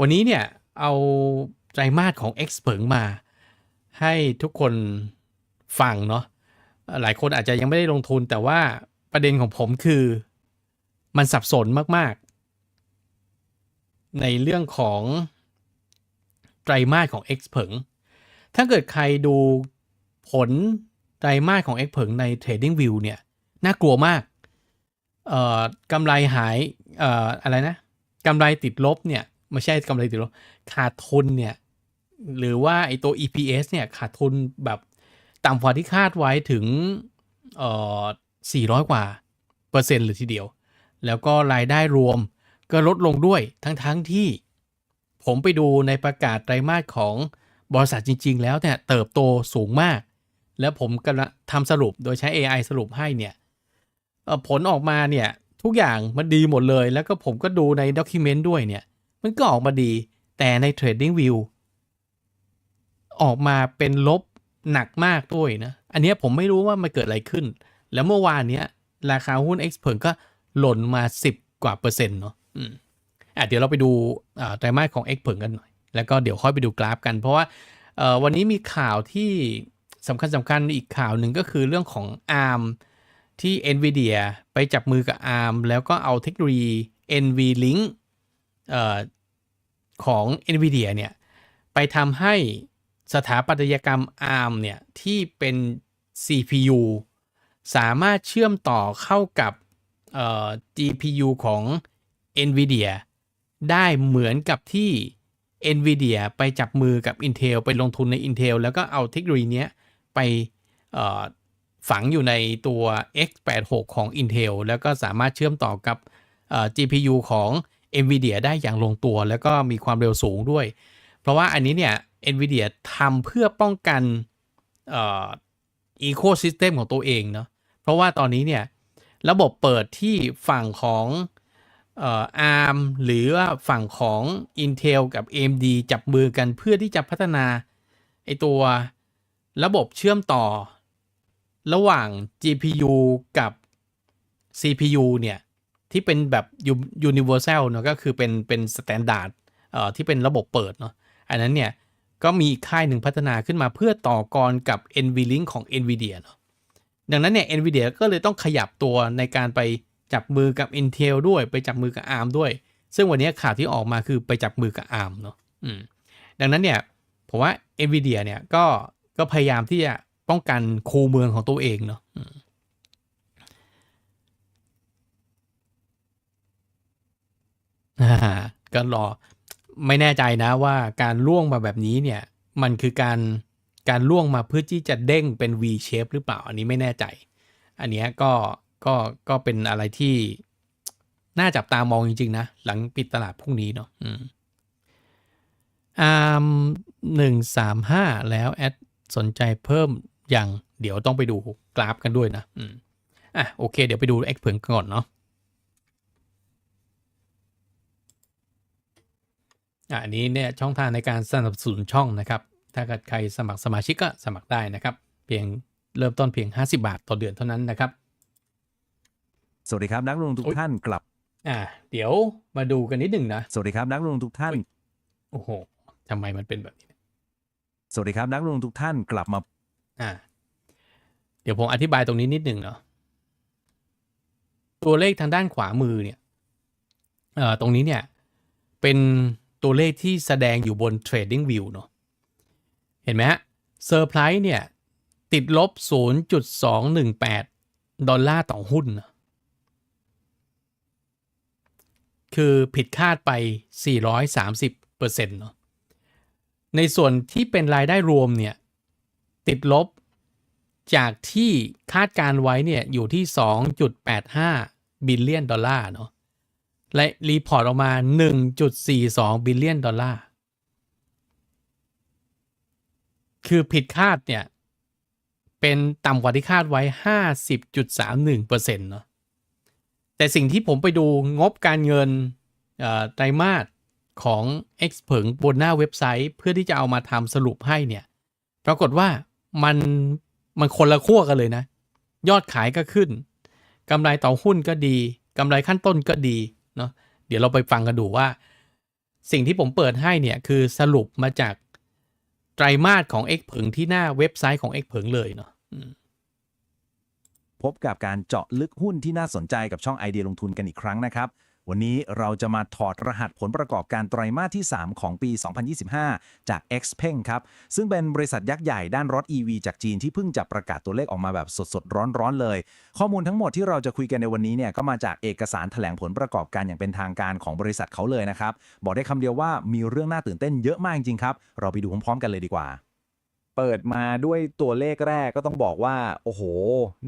วันนี้เนี่ยเอาไตรมาสของ X เผิงมา ให้ทุกคนฟังเนาะหลายคนอาจจะยังไม่ได้ลงทุน แต่ว่าประเด็นของผมคือมันสับสนมาก ๆ ในเรื่องของไตรมาสของ X เผิงถ้าเกิดใครดูผลไตรมาสของ X เผิงใน Trading View เนี่ยน่ากลัวมาก เอ่อกำไรหาย เอ่ออะไรนะกำไรติดลบเนี่ย ไม่ใช่กำไรติดลบขาดทุนเนี่ย หรือว่าไอตัว EPS เนี่ยขาดทุนแบบต่ำกว่าที่คาดไว้ถึงเอ่อ400 กว่า เปอร์เซ็นต์เลยทีเดียว แล้วก็รายได้รวมก็ลดลงด้วยทั้งๆทที่ผมไปดูในประกาศไตรมาสของบริษัทจริง ๆ แล้วเนี่ยเติบโตสูงมาก แล้วผมกำลังทำสรุปโดยใช้ AI สรุปให้เนี่ยผลออกมาเนี่ยทุกอย่างมันดีหมดเลย แล้วก็ผมก็ดูในด็อกิเมนต์ด้วยเนี่ย มันก็ออกมาดี แต่ใน Trading View ออกมาเป็นลบหนักมากด้วยนะ อันนี้ผมไม่รู้ว่ามันเกิดอะไรขึ้น แล้วเมื่อวานเนี้ย ราคาหุ้น X เผิงก็หล่นมา 10 กว่าเปอร์เซ็นต์เนาะอืมอะเดี๋ยวเราไปดูอ่าไตรมาสของ X เผิงกันหน่อย แล้วก็เดี๋ยวค่อยไปดูกราฟกัน เพราะว่าเอ่อวันนี้มีข่าวที่สำคัญสำคัญอีกข่าวหนึ่งก็คือเรื่องของ ARM ที่ NVIDIA ไปจับมือกับ ARM แล้วก็เอาเทคโนโลยี NVLink เอ่อ ของ NVIDIA เนี่ยไปทำให้สถาปัตยกรรม ARM เนี่ยที่เป็น CPU สามารถเชื่อมต่อเข้ากับเอ่อ GPU ของ NVIDIA ได้เหมือนกับที่ NVIDIA ไปจับมือกับ Intel ไปลงทุนใน Intel แล้วก็เอาเทคโนโลยีเนี้ยไปฝังอยู่ในตัว X86 ของ Intel แล้วก็สามารถเชื่อมต่อกับเอ่อ GPU ของ NVIDIA ได้อย่างลงตัว แล้วก็มีความเร็วสูงด้วย เพราะว่าอันนี้เนี่ย NVIDIA ทำเพื่อป้องกันเอ่อ ecosystem ของตัวเองเนาะเพราะว่าตอนนี้เนี่ย ระบบเปิดที่ฝั่งของเอ่อ ARM หรือว่าฝั่งของ Intel กับ AMD จับมือกันเพื่อที่จะพัฒนาไอตัวระบบเชื่อมต่อ ระหว่าง GPU กับ CPU เนี่ย ที่เป็นแบบ u- universal เนอะก็คือเป็นเป็น standard เอ่อที่เป็นระบบเปิดเนาะอันนั้นเนี่ย ก็มีอีกค่ายหนึ่งพัฒนาขึ้นมาเพื่อต่อกรกับ NVLink ของ NVIDIA เนาะดังนั้นเนี่ย NVIDIA ก็เลยต้องขยับตัวในการไปจับมือกับ Intel ด้วยไปจับมือกับ ARM ด้วย ซึ่งวันนี้ข่าวที่ออกมาคือไปจับมือกับ ARM เนาะอืมดังนั้นเนี่ยผมว่า NVIDIA เนี่ยก็ก็พยายามที่จะป้องกันคูเมืองของตัวเองเนาะอืมอ่า ก็รอไม่แน่ใจนะว่าการล่วงมาแบบนี้เนี่ย มันคือการการล่วงมาเพื่อที่จะเด้งเป็น V shape หรือเปล่า อันนี้ไม่แน่ใจ อันนี้ก็ก็ก็เป็นอะไรที่น่าจับตามองจริง ๆ นะ หลังปิดตลาดพรุ่งนี้เนาะอืมอาร์มหนึ่งสามห้าแล้วแอดสนใจเพิ่มอย่างเดี๋ยวต้องไปดูกราฟกันด้วยนะ อืมอะโอเค เดี๋ยวไปดู X เผิงก่อนเนาะ อะอันนี้เนี่ยช่องทางในการสนับสนุนช่องนะครับ ถ้าเกิดใครสมัครสมาชิกก็สมัครได้นะครับ เพียงเริ่มต้นเพียง 50 บาทต่อเดือนเท่านั้นนะครับ สวัสดีครับนักลงทุนทุโอ๊กยท่านกลับ อะเดี๋ยวมาดูกันนิดหนึ่งนะ สวัสดีครับนักลงทุนทุกท่าน โอ้โหทำไมมันเป็นแบบนี้ สวัสดีครับนักลงทุนทุกท่านกลับมา อ่า เดี๋ยวผมอธิบายตรงนี้นิดหนึ่งเนาะ ตัวเลขทางด้านขวามือเนี่ย เอ่อ ตรงนี้เนี่ย เป็น ตัวเลขที่แสดงอยู่บน Trading View เนาะเห็นไหมฮะเซอร์ไพรส์เนี่ย ติดลบ 0.218 ดอลลาร์ต่อหุ้นนะคือผิดคาดไป 430%เนาะในส่วนที่เป็นรายได้รวมเนี่ย ติดลบจากที่คาดการไว้เนี่ย อยู่ที่ 2.85 บิลเลียนดอลลาร์เนาะ และรีพอร์ตออกมา 1.42 บิลเลียนดอลลาร์ คือผิดคาดเนี่ย เป็นต่ำกว่าที่คาดไว้ 50.31%เนาะ แต่สิ่งที่ผมไปดูงบการเงินไตรมาสของ X เผิงบนหน้าเว็บไซต์ เพื่อที่จะเอามาทำสรุปให้เนี่ย ปรากฏว่ามันมันคนละขั้วกันเลยนะ ยอดขายก็ขึ้นกำไรต่อหุ้นก็ดีกำไรขั้นต้นก็ดี เนาะเดี๋ยวเราไปฟังกันดูว่า สิ่งที่ผมเปิดให้เนี่ยคือสรุปมาจากไตรมาสของ X ผึงที่หน้าเว็บไซต์ของ X ผึงเลยเนาะพบกับการเจาะลึกหุ้นที่น่าสนใจกับช่องไอเดียลงทุนกันอีกครั้งนะครับ วันนี้เราจะมาถอดรหัสผลประกอบการไตรมาสที่ 3 ของปี 2025 จาก Xpeng ครับ ซึ่งเป็นบริษัทยักษ์ใหญ่ด้านรถ EV จากจีนที่เพิ่งจะประกาศตัวเลขออกมาแบบสดๆ ร้อนๆ เลย ข้อมูลทั้งหมดที่เราจะคุยกันในวันนี้เนี่ยก็มาจากเอกสารแถลงผลประกอบการอย่างเป็นทางการของบริษัทเขาเลยนะครับ บอกได้คำเดียวว่ามีเรื่องน่าตื่นเต้นเยอะมากจริงๆครับ เราไปดูพร้อมๆ กันเลยดีกว่าเปิดมาด้วยตัวเลขแรกก็ต้องบอกว่า โอ้โห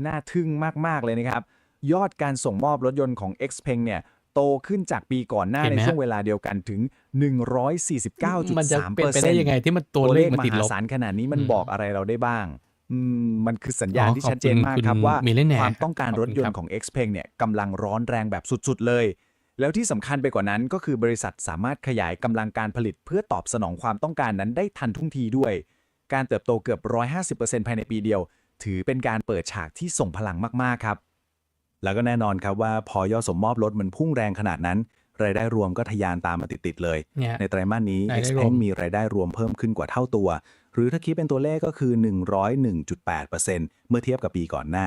น่าทึ่งมาก ๆ เลยนะครับ ยอดการส่งมอบรถยนต์ของ Xpeng เนี่ย โตขึ้นจากปีก่อนหน้าเห็นในไหมช่วงเวลาเดียวกันถึง 149.3%มันจะเป็นไปได้ยังไงที่มันตัวเลขมันติดลมบหาศาลขนาดนี้มันอืมบอกอะไรเราได้บ้างอืมมันคือสัญญาณอ๋อที่ขอบชัดเจนคุณมากคุณครับว่า Millionaire ความต้องการรถยนขอบคุณครับต์ของ Xpeng เนี่ยกำลังร้อนแรงแบบสุด ๆ เลย แล้วที่สำคัญไปกว่านั้นก็คือบริษัทสามารถขยายกำลังการผลิตเพื่อตอบสนองความต้องการนั้นได้ทันท่วงทีด้วย การเติบโตเกือบ 150%ภายในปีเดียว ถือเป็นการเปิดฉากที่ส่งพลังมาก ๆ ครับ แล้วก็แน่นอนครับว่าพอยอดสมมอบรถมันพุ่งแรงขนาดนั้น รายได้รวมก็ทะยานตามมาติดๆเลย เนี่ย ในไตรมาสนี้ รายได้รวม Xpeng มีรายได้รวมเพิ่มขึ้นกว่าเท่าตัว หรือถ้าคิดเป็นตัวเลขก็คือ 101.8%เมื่อเทียบกับปีก่อนหน้า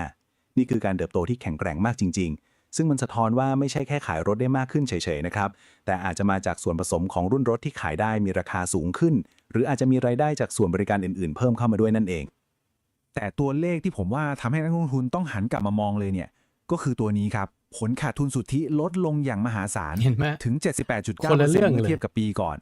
นี่คือการเติบโตที่แข็งแกร่งมากจริง ๆ ซึ่งมันสะท้อนว่าไม่ใช่แค่ขายรถได้มากขึ้นเฉยๆนะครับ แต่อาจจะมาจากส่วนผสมของรุ่นรถที่ขายได้มีราคาสูงขึ้น หรืออาจจะมีรายได้จากส่วนบริการอื่นๆ เพิ่มเข้ามาด้วยนั่นเอง แต่ตัวเลขที่ผมว่าทำให้นักลงทุนต้องหันกลับมามองเลยเนี่ย ก็คือตัวนี้ครับ ผลขาดทุนสุทธิลดลงอย่างมหาศาลเห็นไหม ถึง 78.9%คนละเรื่องเลย เมื่อเทียบกับปีก่อน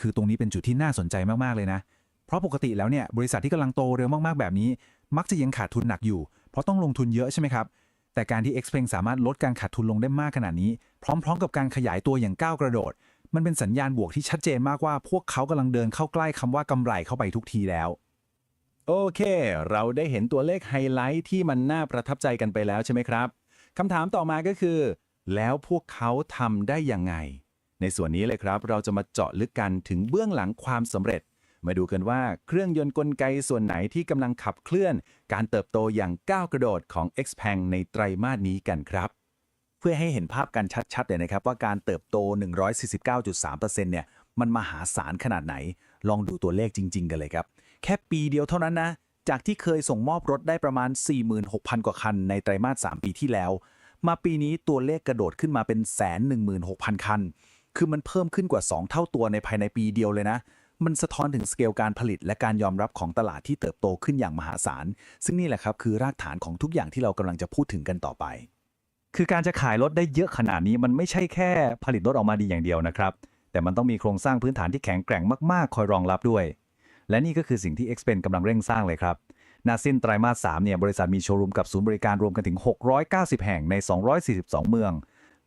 คือตรงนี้เป็นจุดที่น่าสนใจมาก ๆ เลยนะ เพราะปกติแล้วเนี่ยบริษัทที่กำลังโตเร็วมากๆ แบบนี้ มักจะยังขาดทุนหนักอยู่ เพราะต้องลงทุนเยอะใช่ไหมครับ แต่การที่ Xpeng สามารถลดการขาดทุนลงได้มากขนาดนี้ พร้อม ๆ กับการขยายตัวอย่างก้าวกระโดด มันเป็นสัญญาณบวกที่ชัดเจนมากว่า พวกเขากำลังเดินเข้าใกล้คำว่ากำไรเข้าไปทุกทีแล้ว โอเค เราได้เห็นตัวเลขไฮไลท์ที่มันน่าประทับใจกันไปแล้วใช่ไหมครับ คำถามต่อมาก็คือ แล้วพวกเขาทำได้ยังไง ในส่วนนี้เลยครับ เราจะมาเจาะลึกกันถึงเบื้องหลังความสำเร็จ มาดูกันว่าเครื่องยนต์กลไกส่วนไหนที่กำลังขับเคลื่อน การเติบโตอย่างก้าวกระโดดของ Xpeng ในไตรมาสนี้กันครับ เพื่อให้เห็นภาพกันชัดๆเลยนะครับ ว่าการเติบโต 149.3%เนี่ยมันมหาศาลขนาดไหน ลองดูตัวเลขจริง ๆ กันเลยครับ แค่ปีเดียวเท่านั้นนะ จากที่เคยส่งมอบรถได้ประมาณ 46,000 กว่าคันในไตรมาส 3 ปีที่แล้ว มาปีนี้ตัวเลขกระโดดขึ้นมาเป็นแสน16,000คัน คือมันเพิ่มขึ้นกว่า 2 เท่าตัวในภายในปีเดียวเลยนะ มันสะท้อนถึงสเกลการผลิตและการยอมรับของตลาดที่เติบโตขึ้นอย่างมหาศาล ซึ่งนี่แหละครับคือรากฐานของทุกอย่างที่เรากำลังจะพูดถึงกันต่อไป คือการจะขายรถได้เยอะขนาดนี้มันไม่ใช่แค่ผลิตรถออกมาดีอย่างเดียวนะครับ แต่มันต้องมีโครงสร้างพื้นฐานที่แข็งแกร่งมากๆ คอยรองรับด้วย และนี่ก็คือสิ่งที่ Xpen กำลังเร่งสร้างเลยครับนาสิ้นไตรมาส3เนี่ยบริษัทมีโชว์รูมกับศูนย์บริการรวมกันถึง 690 แห่งใน 242 เมือง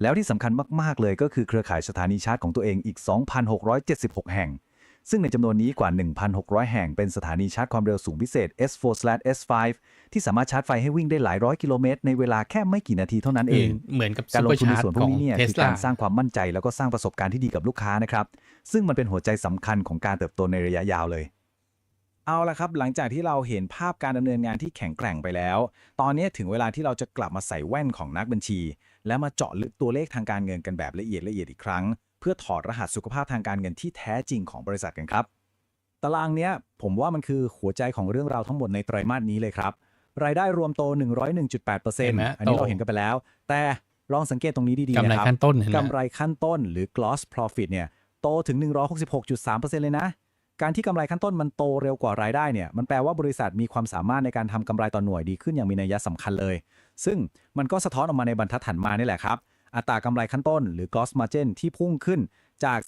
แล้วที่สำคัญมาก ๆ เลยก็คือเครือข่ายสถานีชาร์จของตัวเองอีก 2,676 แห่ง ซึ่งในจำนวนนี้กว่า 1,600 แห่งเป็นสถานีชาร์จความเร็วสูงพิเศษ S4/S5 ที่สามารถชาร์จไฟให้วิ่งได้หลายร้อยกิโลเมตรในเวลาแค่ไม่กี่นาทีเท่านั้นเอง เหมือนกับการซุปลเปองร์ทุนในชาร์จส่วนพขวอกงนี้เนี่ยเทคืสอลาการสร้างความมั่นใจแล้วก็สร้างประสบการณ์ที่ดีกับลูกค้านะครับ ซึ่งมันเป็นหัวใจสำคัญของการเติบโตในระยะยาวเลย เอาละครับ หลังจากที่เราเห็นภาพการดำเนินงานที่แข็งแกร่งไปแล้ว ตอนนี้ถึงเวลาที่เราจะกลับมาใส่แว่นของนักบัญชี และมาเจาะลึกตัวเลขทางการเงินกันแบบละเอียดละเอียดอีกครั้ง เพื่อถอดรหัสสุขภาพทางการเงินที่แท้จริงของบริษัทกันครับ ตารางเนี้ยผมว่ามันคือหัวใจของเรื่องราวทั้งหมดในไตรมาสนี้เลยครับ รายได้รวมโต 101.8%เห็นไหมอันนี้โตเราเห็นกันไปแล้ว แต่ลองสังเกตตรงนี้ดีๆกำไรนะครับขั้นต้นเห็นไหมกำไรขั้นต้นหรือ gross profit เนี่ยโตถึง 166.3%เลยนะ การที่กำไรขั้นต้นมันโตเร็วกว่ารายได้เนี่ยมันแปลว่าบริษัทมีความสามารถในการทำกำไรต่อหน่วยดีขึ้นอย่างมีนัยสำคัญเลย ซึ่งมันก็สะท้อนออกมาในบรรทัดถัดมานี่แหละครับ อัตรากำไรขั้นต้นหรือ gross margin ที่พุ่งขึ้นจาก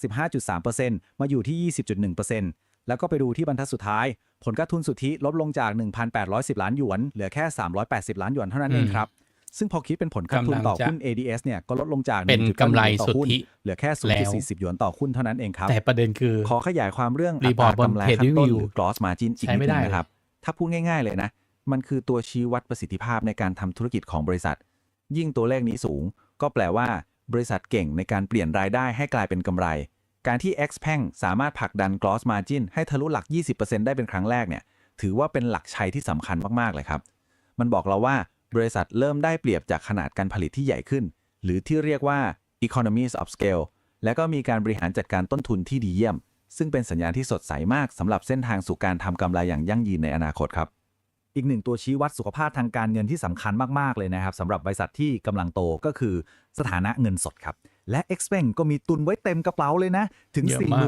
15.3%มาอยู่ที่ 20.1%แล้วก็ไปดูที่บรรทัดสุดท้าย ผลการทุนสุทธิลดลงจาก 1,810 ล้านหยวนเหลือแค่ 380 ล้านหยวนเท่านั้นเองครับ ซึ่งพอคิดเป็นผลการทุนต่อหุ้น ADS เนี่ยก็ลดลงจากเป็น1.91กำไรต่อสุทหุ้นธิเหลือแค่แล้ว0.40 หยวนต่อหุ้นเท่านั้นเองครับ แต่ประเด็นคือ ขอขยายความเรื่องรีอัพตอร์ราตบนกำไรเพจขั้นต้น review หรือ gross margin อีกใช้นิดไม่นึได้งเลยนะครับ ถ้าพูดง่าย ๆเลยนะ มันคือตัวชี้วัดประสิทธิภาพในการทำธุรกิจของบริษัท ยิ่งตัวเลขนี้สูง ก็แปลว่าบริษัทเก่งในการเปลี่ยนรายได้ให้กลายเป็นกำไร การที่ Xpeng สามารถผลักดัน gross margin ให้ทะลุหลัก 20%ได้เป็นครั้งแรกเนี่ยถือว่าเป็นหลักชัยที่สำคัญมากๆเลยครับมันบอกเราว่า บริษัทเริ่มได้เปรียบจากขนาดการผลิตที่ใหญ่ขึ้น หรือที่เรียกว่า economies of scale และก็มีการบริหารจัดการต้นทุนที่ดีเยี่ยม ซึ่งเป็นสัญญาณที่สดใสมากสำหรับเส้นทางสู่การทำกำไรอย่างยั่งยืนในอนาคตครับ อีกหนึ่งตัวชี้วัดสุขภาพทางการเงินที่สำคัญมาก ๆ เลยนะครับสำหรับบริษัทที่กำลังโตก็คือสถานะเงินสดครับ และ e x p e n ก็มีตุนไว้เต็มกระเป๋าเลยนะ ถึงเยอะมาก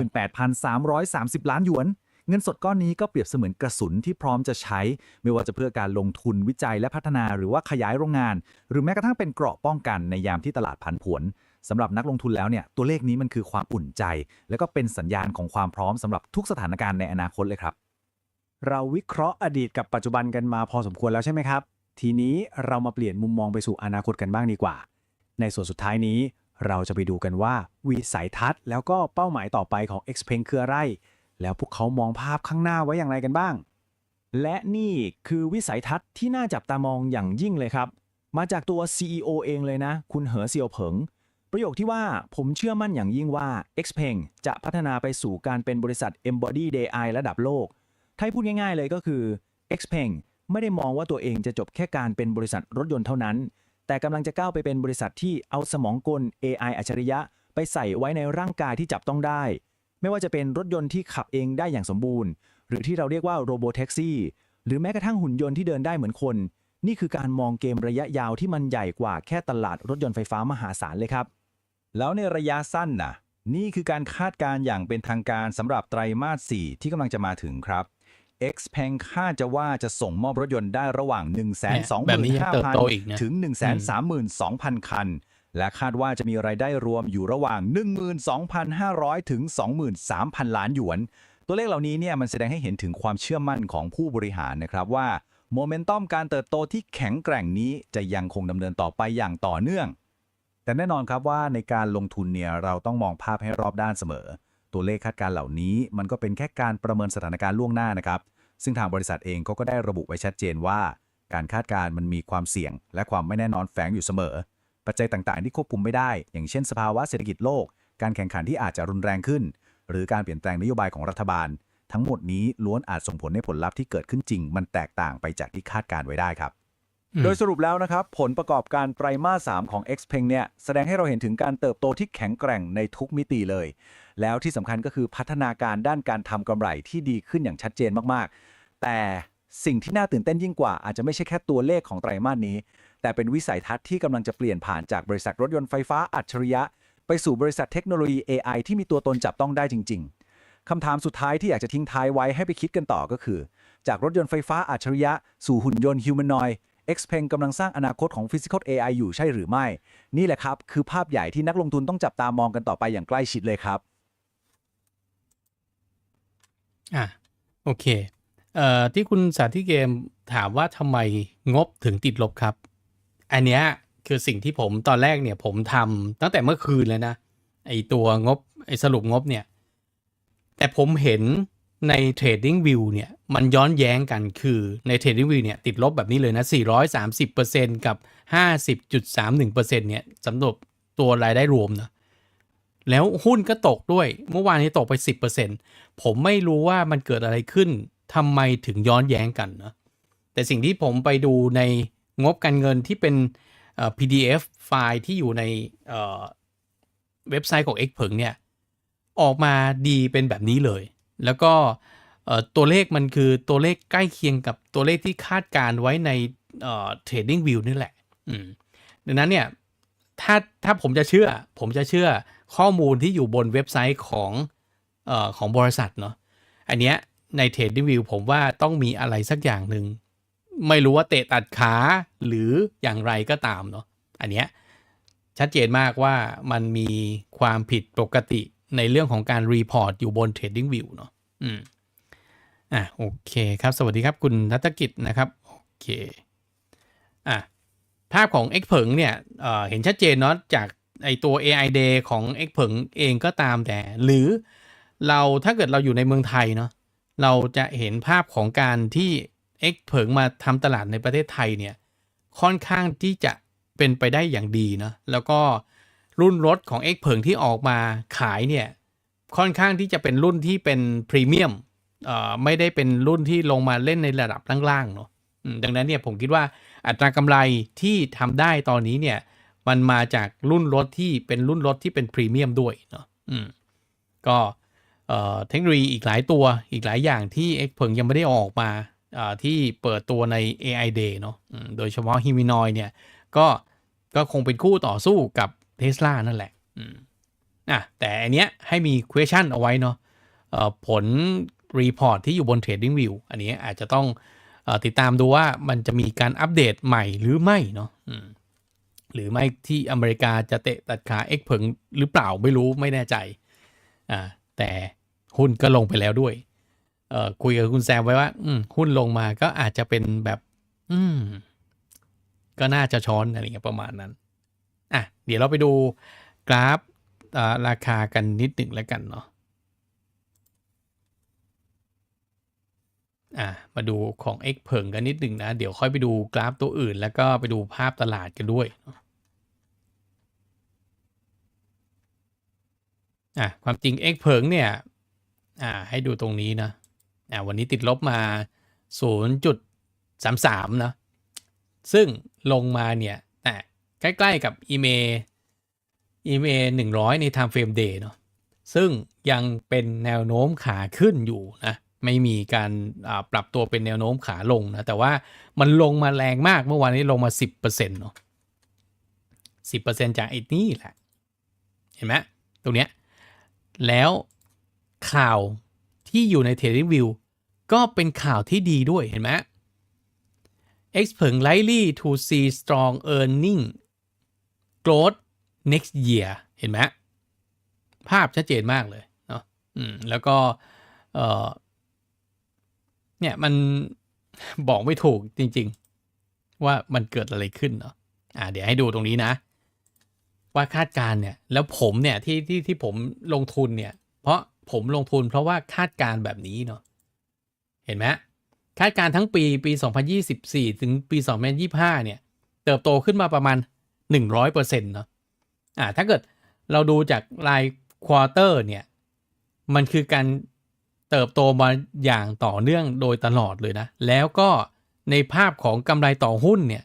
48,330 ล้านหยวน เงินสดก้อนนี้ก็เปรียบเสมือนกระสุนที่พร้อมจะใช้ ไม่ว่าจะเพื่อการลงทุนวิจัยและพัฒนาหรือว่าขยายโรงงาน หรือแม้กระทั่งเป็นเกราะป้องกันในยามที่ตลาดผันผวนสำหรับนักลงทุนแล้วเนี่ยตัวเลขนี้มันคือความอุ่นใจ และก็เป็นสัญญาณของความพร้อมสำหรับทุกสถานการณ์ในอนาคตเลยครับ เราวิเคราะห์อดีตกับปัจจุบันกันมาพอสมควรแล้วใช่ไหมครับ ทีนี้เรามาเปลี่ยนมุมมองไปสู่อนาคตกันบ้างดีกว่า ในส่วนสุดท้ายนี้ เราจะไปดูกันว่าวิสัยทัศน์ แล้วก็เป้าหมายต่อไปของ x p e n คืออะไร แล้วพวกเขามองภาพข้างหน้าไว้อย่างไรกันบ้าง และนี่คือวิสัยทัศน์ที่น่าจับตามองอย่างยิ่งเลยครับ มาจากตัว CEO เองเลยนะ คุณเหอเซียวเผิง ประโยคที่ว่าผมเชื่อมั่นอย่างยิ่งว่า Xpeng จะพัฒนาไปสู่การเป็นบริษัท Embodied AI ระดับโลกถ้าพูดง่ายๆเลยก็คือ Xpeng ไม่ได้มองว่าตัวเองจะจบแค่การเป็นบริษัทรถยนต์เท่านั้น แต่กำลังจะก้าวไปเป็นบริษัทที่เอาสมองกล AI อัจฉริยะ ไปใส่ไว้ในร่างกายที่จับต้องได้ ไม่ว่าจะเป็นรถยนต์ที่ขับเองได้อย่างสมบูรณ์ หรือที่เราเรียกว่าโรบอแท็กซี่หรือแม้กระทั่งหุ่นยนต์ที่เดินได้เหมือนคน นี่คือการมองเกมระยะยาวที่มันใหญ่กว่าแค่ตลาดรถยนต์ไฟฟ้ามหาศาลเลยครับ แล้วในระยะสั้นน่ะ นี่คือการคาดการณ์อย่างเป็นทางการสำหรับไตรมาส 4 ที่กำลังจะมาถึงครับ Xpeng คาดจะว่าจะส่งมอบรถยนต์ได้ระหว่าง 1 2 5แบบนี้ยังเติบโตอีก0นะ0ถึง 1 3 2 0 0 0 คัน และคาดว่าจะมีรายได้รวมอยู่ระหว่าง 12,500 ถึง 23,000 ล้านหยวน ตัวเลขเหล่านี้เนี่ยมันแสดงให้เห็นถึงความเชื่อมั่นของผู้บริหารนะครับว่าโมเมนตัมการเติบโตที่แข็งแกร่งนี้จะยังคงดำเนินต่อไปอย่างต่อเนื่อง แต่แน่นอนครับว่าในการลงทุนเนี่ยเราต้องมองภาพให้รอบด้านเสมอ ตัวเลขคาดการเหล่านี้ มันก็เป็นแค่การประเมินสถานการณ์ล่วงหน้านะครับ ซึ่งทางบริษัทเองเขาก็ได้ระบุไว้ชัดเจนว่า การคาดการมันมีความเสี่ยง และความไม่แน่นอนแฝงอยู่เสมอ ปัจจัยต่างๆ ที่ควบคุมไม่ได้ อย่างเช่นสภาวะเศรษฐกิจโลก การแข่งขันที่อาจจะรุนแรงขึ้น หรือการเปลี่ยนแปลงนโยบายของรัฐบาล ทั้งหมดนี้ล้วนอาจส่งผลให้ผลลัพธ์ที่เกิดขึ้นจริง มันแตกต่างไปจากที่คาดการณ์ไว้ได้ครับอืมโดยสรุปแล้วนะครับ ผลประกอบการไตรมาส 3 ของ Xpeng เนี่ยแสดงให้เราเห็นถึงการเติบโตที่แข็งแกร่งในทุกมิติเลย แล้วที่สำคัญก็คือพัฒนาการด้านการทำกำไรที่ดีขึ้นอย่างชัดเจนมากๆ แต่สิ่งที่น่าตื่นเต้นยิ่งกว่าอาจจะไม่ใช่แค่ตัวเลขของไตรมาสนี้ แต่เป็นวิสัยทัศน์ที่กำลังจะเปลี่ยนผ่านจากบริษัทรถยนต์ไฟฟ้าอัจฉริยะ ไปสู่บริษัทเทคโนโลยี AI ที่มีตัวตนจับต้องได้จริง ๆคำถามสุดท้ายที่อยากจะทิ้งท้ายไว้ให้ไปคิดกันต่อก็คือ จากรถยนต์ไฟฟ้าอัจฉริยะ สู่หุ่นยนต์ฮิวแมนนอย Xpeng กำลังสร้างอนาคตของ Physical AI อยู่ใช่หรือไม่ นี่แหละครับ คือภาพใหญ่ที่นักลงทุนต้องจับตามองกันต่อไปอย่างใกล้ชิดเลยครับ อะ โอเค เอ่อ ที่คุณสาธิเกมถามว่าทำไมงบถึงติดลบครับ อันเนี้ยคือสิ่งที่ผมตอนแรกเนี่ย ผมทำตั้งแต่เมื่อคืนเลยนะไอตัวงบไอสรุปงบเนี่ย แต่ผมเห็นใน Trading View เนี่ย มันย้อนแย้งกันคือใน Trading View เนี่ยติดลบแบบนี้เลยนะ 430%กับ 50.31%เนี่ยสำหรับตัวรายได้รวมนะแล้วหุ้นก็ตกด้วย เมื่อวานนี้ตกไป 10%ผมไม่รู้ว่ามันเกิดอะไรขึ้นทำไมถึงย้อนแย้งกันนะแต่สิ่งที่ผมไปดูใน งบการเงินที่เป็น PDF ไฟล์ที่อยู่ในเว็บไซต์ของ X เผิงเนี่ย ออกมาดีเป็นแบบนี้เลย แล้วก็ตัวเลขมันคือตัวเลขใกล้เคียงกับตัวเลขที่คาดการไว้ในเอ่อ Trading View นี่แหละดังนั้นเนี่ย ถ้าถ้าผมจะเชื่อ ผมจะเชื่อข้อมูลที่อยู่บนเว็บไซต์ของเอ่อของบริษัทเนาะอันเนี้ยใน Trading View ผมว่าต้องมีอะไรสักอย่างหนึ่ง ไม่รู้ว่าเตะตัดขาหรืออย่างไรก็ตามเนาะอันเนี้ยชัดเจนมากว่ามันมีความผิดปกติในเรื่องของการรีพอร์ตอยู่บน Trading View เนาะอืมอะโอเคครับ สวัสดีครับคุณนัฐกิจนะครับโอเคอะภาพของ X เผิงเนี่ยเเห็นชัดเจนเนาะจากไอตัว AI Day ของ X เผิงเองก็ตามแต่ หรือเราถ้าเกิดเราอยู่ในเมืองไทยเนาะเราจะเห็นภาพของการที่ X เผิงมาทำตลาดในประเทศไทยเนี่ยค่อนข้างที่จะเป็นไปได้อย่างดีเนาะแล้วก็รุ่นรถของ X เผิงที่ออกมาขายเนี่ยค่อนข้างที่จะเป็นรุ่นที่เป็นพรีเมียมเอ่อไม่ได้เป็นรุ่นที่ลงมาเล่นในระดับล่างๆเนาะดังนั้นเนี่ยผมคิดว่าอัตรากำไรที่ทำได้ตอนนี้เนี่ยมันมาจากรุ่นรถที่เป็นรุ่นรถที่เป็นพรีเมียมด้วยเนาะอืมก็เอ่อเทคโนโลยีอีกหลายตัวอีกหลายอย่างที่เอ็กเพิงยังไม่ได้ออกมา ที่เปิดตัวใน AI Day เนาะโดยเฉพาะฮิมินอยเนี่ย ก็ก็คงเป็นคู่ต่อสู้กับเท s l a นั่นแหละอะแต่อันเนี้ยให้มี question เอาไว้เนาะผลรีพอร์ตที่อยู่บน Trading View อันนี้อาจจะต้องอติดตามดูว่ามันจะมีการอัปเดตใหม่หรือไม่เนาะหรือไม่ที่อเมริกาจะเตะตัดขาเอ็กเพิงหรือเปล่าไม่รู้ไม่แน่ใจอ่าแต่หุ้นก็ลงไปแล้วด้วย เอ่อคุยกับคุณแซมไว้ว่า อืมหุ้นลงมาก็อาจจะเป็นแบบ อืม ก็น่าจะช้อนอะไรเงี้ยประมาณนั้น อะ เดี๋ยวเราไปดูกราฟราคากันนิดหนึ่งแล้วกันเนาะอะมาดูของ X เพิงกันนิดหนึ่งนะ เดี๋ยวค่อยไปดูกราฟตัวอื่น แล้วก็ไปดูภาพตลาดกันด้วยอะความจริง X เพิงเนี่ย อ่า ให้ดูตรงนี้นะ อ่าวันนี้ติดลบมา 0.33 นะ ซึ่งลงมาเนี่ยอ่ใกล้ๆกับ EMA EMA 100 ใน time frame day เนาะซึ่งยังเป็นแนวโน้มขาขึ้นอยู่นะไม่มีการปรับตัวเป็นแนวโน้มขาลงนะ แต่ว่ามันลงมาแรงมากเมื่อวานนี้ลงมา 10%เนาะ10%จากไอ้นี่แหละ เห็นไหมตรงเนี้ย แล้วข่าว ที่อยู่ใน Trading View ก็เป็นข่าวที่ดีด้วยเห็นไหม X เพิง likely to see strong earning growth next year เห็นไหมภาพชัดเจนมากเลยเนาะอืมแล้วก็เออเนี่ยมันบอกไม่ถูกจริง ๆ ว่ามันเกิดอะไรขึ้นเนาะอ่าเดี๋ยวให้ดูตรงนี้นะ ว่าคาดการณ์เนี่ย แล้วผมเนี่ยที่ที่ที่ผมลงทุนเนี่ย เพราะ ผมลงทุนเพราะว่าคาดการณ์แบบนี้เนาะเห็นไหมคาดการณ์ทั้งปีปี 2024 ถึงปี 2025 เนี่ย เติบโตขึ้นมาประมาณ 100%เนาะอ่าถ้าเกิดเราดูจากรายควอเตอร์เนี่ย มันคือการเติบโตมาอย่างต่อเนื่องโดยตลอดเลยนะ แล้วก็ในภาพของกำไรต่อหุ้นเนี่ย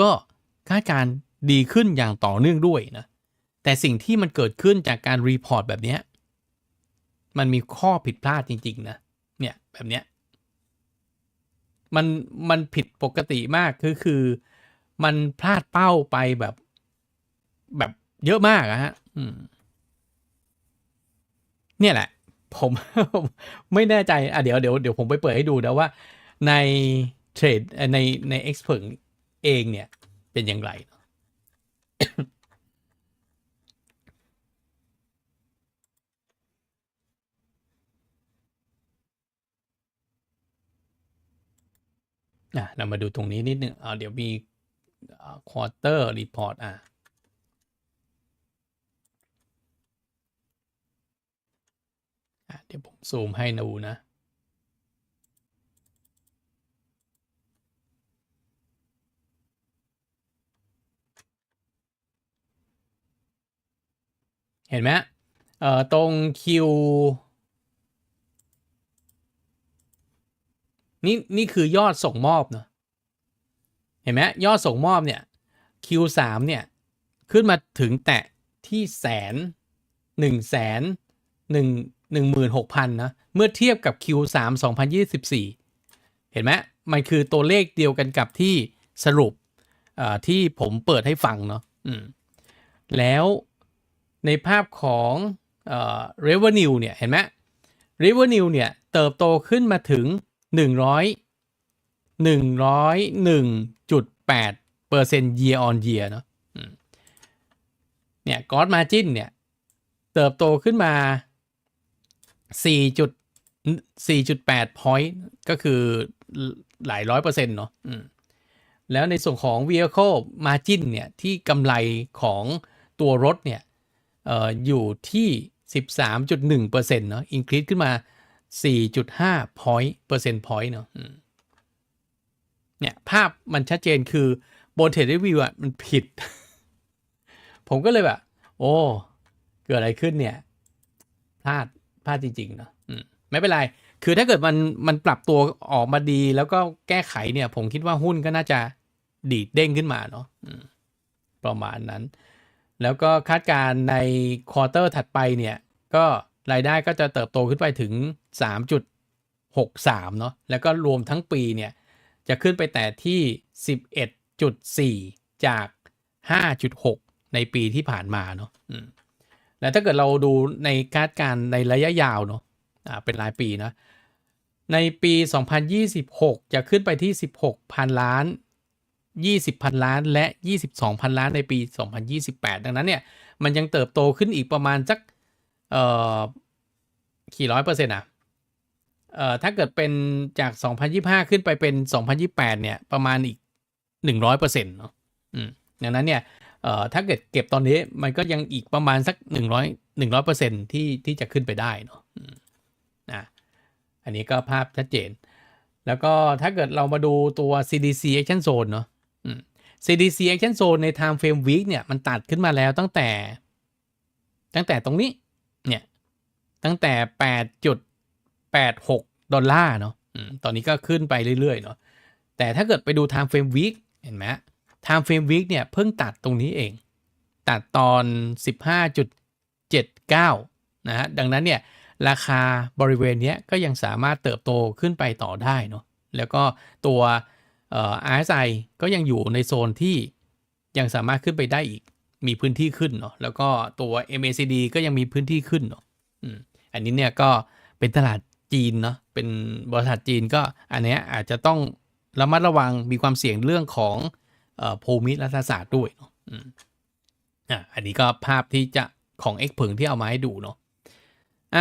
ก็คาดการณ์ดีขึ้นอย่างต่อเนื่องด้วยนะ แต่สิ่งที่มันเกิดขึ้นจากการรีพอร์ตแบบเนี้ย มันมีข้อผิดพลาดจริง ๆ นะ เนี่ยแบบเนี้ยมันมันผิดปกติมากคือคือมันพลาดเป้าไปแบบแบบเยอะมากอะฮะเนี่ยแหละ ผมไม่แน่ใจอะเดี๋ยวเดี๋ยวเดี๋ยวผมไปเปิดให้ดูนะว่า ในเทรดในใน expert เองเนี่ย เป็นอย่างไร อะเรามาดูตรงนี้นิดนึงอ่าเดี๋ยวมีควอเตอร์รีพอร์ตอะเดี๋ยวผมซูมให้ดูนะเห็นไหมเอ่อตรงคิว นี่นี่คือยอดส่งมอบเนาะเห็นไหมยอดส่งมอบเนี่ย Q3 เนี่ยขึ้นมาถึงแตะที่แสนหนึ่งแสนหนึ่งหนึ่งหมื่นหกพันนะ เมื่อเทียบกับ Q3 2024 เห็นไหมมันคือตัวเลขเดียวกันกับที่สรุปที่ผมเปิดให้ฟังเนาะแล้วในภาพของเ revenue เนี่ย เห็นไหม revenue เนี่ย เติบโตขึ้นมาถึง 101.8เปอร์เซ็นต์ year on year เนาะเนี่ย gross margin เนี่ย เติบโตขึ้นมา 4.4.8 point ก็คือหลายร้อยเปอร์เซ็นต์เนาะแล้วในส่วนของ vehicle margin เนี่ย ที่กำไรของตัวรถเนี่ยอออยู่ที่ 13.1%เนาะ increase ขึ้นมา 4.5 point เปอร์เซ็นต์ point เนาะเนี่ย ภาพมันชัดเจนคือบนเทรดวิวอะ มันผิด ผมก็เลยแบบ โอ้ เกิดอะไรขึ้นเนี่ย พลาด พลาดจริง ๆ เนาะมไม่เป็นไร คือถ้าเกิดมัน มันปรับตัวออกมาดีแล้วก็แก้ไขเนี่ย ผมคิดว่าหุ้นก็น่าจะดีดเด้งขึ้นมาเนาะประมาณนั้น แล้วก็คาดการณ์ในควอเตอร์ถัดไปเนี่ย ก็ รายได้ก็จะเติบโตขึ้นไปถึง 3.63 เนาะแล้วก็รวมทั้งปีเนี่ยจะขึ้นไปแต่ที่ 11.4 จาก 5.6 ในปีที่ผ่านมาเนาะแล้วถ้าเกิดเราดูในคาดการณ์ในระยะยาวเนาะอ่าเป็นรายปีนะ ในปี 2026 จะขึ้นไปที่ 16พันล้าน 20พันล้านและ 22พันล้านในปี 2028 ดังนั้นเนี่ย มันยังเติบโตขึ้นอีกประมาณสัก เอ่อกี่ร้อยเปอร์เซ็นต์อะเอ่อถ้าเกิดเป็นจาก 2025 ขึ้นไปเป็น 2028 เนี่ย ประมาณอีก 100เปอร์เซ็นต์เนาะอืมดังนั้นเนี่ยเอ่อถ้าเกิดเก็บตอนนี้มันก็ยังอีกประมาณสัก 100 100เปอร์เซ็นต์ที่ที่จะขึ้นไปได้เนาะนะอันนี้ก็ภาพชัดเจน แล้วก็ถ้าเกิดเรามาดูตัว CDC Action Zone เนาะ CDC Action Zone ใน Time Frame Week เนี่ย มันตัดขึ้นมาแล้วตั้งแต่ ตั้งแต่ตรงนี้ ตั้งแต่ 8.86 ดอลลาร์เนาะตอนนี้ก็ขึ้นไปเรื่อย ๆ เนาะแต่ถ้าเกิดไปดู Time Frame Week เห็นไหม Time Frame Week เนี่ย เพิ่งตัดตรงนี้เอง ตัดตอน 15.79 นะฮะ ดังนั้นเนี่ย ราคาบริเวณนี้ก็ยังสามารถเติบโตขึ้นไปต่อได้เนาะแล้วก็ตัวอ่อ RSI ก็ยังอยู่ในโซนที่ยังสามารถขึ้นไปได้อีก มีพื้นที่ขึ้นเนาะแล้วก็ตัว MACD ก็ยังมีพื้นที่ขึ้นเนาะอืม อันนี้เนี่ยก็เป็นตลาดจีนเนาะเป็นบริษัทจีนก็อันเนี้ยอาจจะต้องระมัดระวังมีความเสี่ยงเรื่องของโภูมิรัฐศาสตร์ด้วยเนาะอ่าอันนี้ก็ภาพที่จะของเอ็กเพิงที่เอามาให้ดูเนาะ